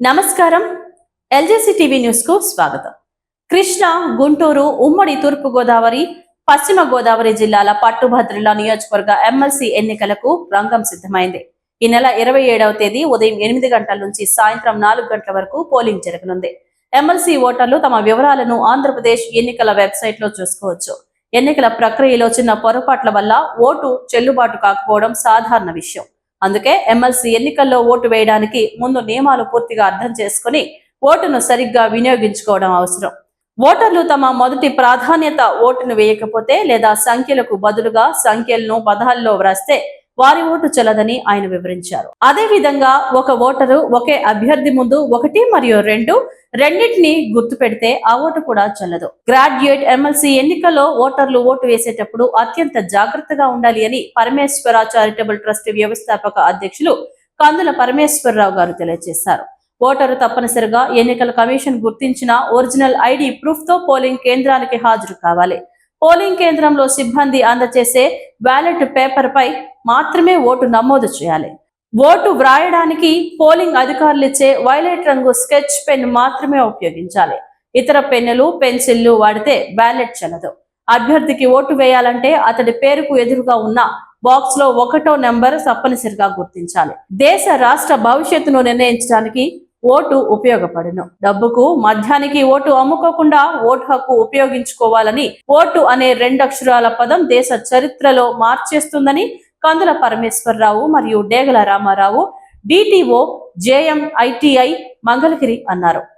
నమస్కారం. ఎల్జేసీ టీవీ న్యూస్కు స్వాగతం. కృష్ణ గుంటూరు ఉమ్మడి తూర్పు గోదావరి పశ్చిమ గోదావరి జిల్లాల పట్టుభద్రుల నియోజకవర్గ ఎమ్మెల్సీ ఎన్నికలకు రంగం సిద్ధమైంది. ఈ నెల ఇరవై ఏడవ తేదీ ఉదయం ఎనిమిది గంటల నుంచి సాయంత్రం నాలుగు గంటల వరకు పోలింగ్ జరగనుంది. ఎమ్మెల్సీ ఓటర్లు తమ వివరాలను ఆంధ్రప్రదేశ్ ఎన్నికల వెబ్సైట్లో చూసుకోవచ్చు. ఎన్నికల ప్రక్రియలో చిన్న పొరపాట్ల వల్ల ఓటు చెల్లుబాటు కాకపోవడం సాధారణ విషయం. అందుకే ఎమ్మెల్సీ ఎన్నికల్లో ఓటు వేయడానికి ముందు నియమాలు పూర్తిగా అర్థం చేసుకుని ఓటును సరిగ్గా వినియోగించుకోవడం అవసరం. ఓటర్లు తమ మొదటి ప్రాధాన్యత ఓటును వేయకపోతే లేదా సంఖ్యలకు బదులుగా సంఖ్యలను పదాల్లో వ్రాస్తే వారి ఓటు చెల్లదని ఆయన వివరించారు. అదే విధంగా ఒక ఓటరు ఒకే అభ్యర్థి ముందు ఒకటి మరియు రెండు రెండింటిని గుర్తు పెడితే ఆ ఓటు కూడా చెల్లదు. గ్రాడ్యుయేట్ ఎమ్మెల్సీ ఎన్నికల్లో ఓటర్లు ఓటు వేసేటప్పుడు అత్యంత జాగ్రత్తగా ఉండాలి అని పరమేశ్వర చారిటబుల్ ట్రస్ట్ వ్యవస్థాపక అధ్యక్షులు కందుల పరమేశ్వరరావు గారు తెలియజేశారు. ఓటరు తప్పనిసరిగా ఎన్నికల కమిషన్ గుర్తించిన ఒరిజినల్ ఐడి ప్రూఫ్తో పోలింగ్ కేంద్రానికి హాజరు కావాలి. పోలింగ్ కేంద్రంలో సిబ్బంది అందజేసే బ్యాలెట్ పేపర్పై మాత్రమే ఓటు నమోదు చేయాలి. ఓటు వ్రాయడానికి పోలింగ్ అధికారులు ఇచ్చే వైలెట్ రంగు స్కెచ్ పెన్ మాత్రమే ఉపయోగించాలి. ఇతర పెన్నులు పెన్సిళ్ళు వాడితే బ్యాలెట్ చెల్లదు. అభ్యర్థికి ఓటు వేయాలంటే అతడి పేరుకు ఎదురుగా ఉన్న బాక్స్లో ఒకటో నెంబర్ తప్పనిసరిగా గుర్తించాలి. దేశ రాష్ట్ర భవిష్యత్తును నిర్ణయించడానికి ఓటు ఉపయోగపడును. డబ్బుకు మధ్యానికి ఓటు అమ్ముకోకుండా ఓటు హక్కు ఉపయోగించుకోవాలని ఓటు అనే రెండక్షరాల పదం దేశ చరిత్రలో మార్చేస్తుందని కందుల పరమేశ్వరరావు మరియు Degala Ramarao DTO JM ITI Mangalagiri అన్నారు.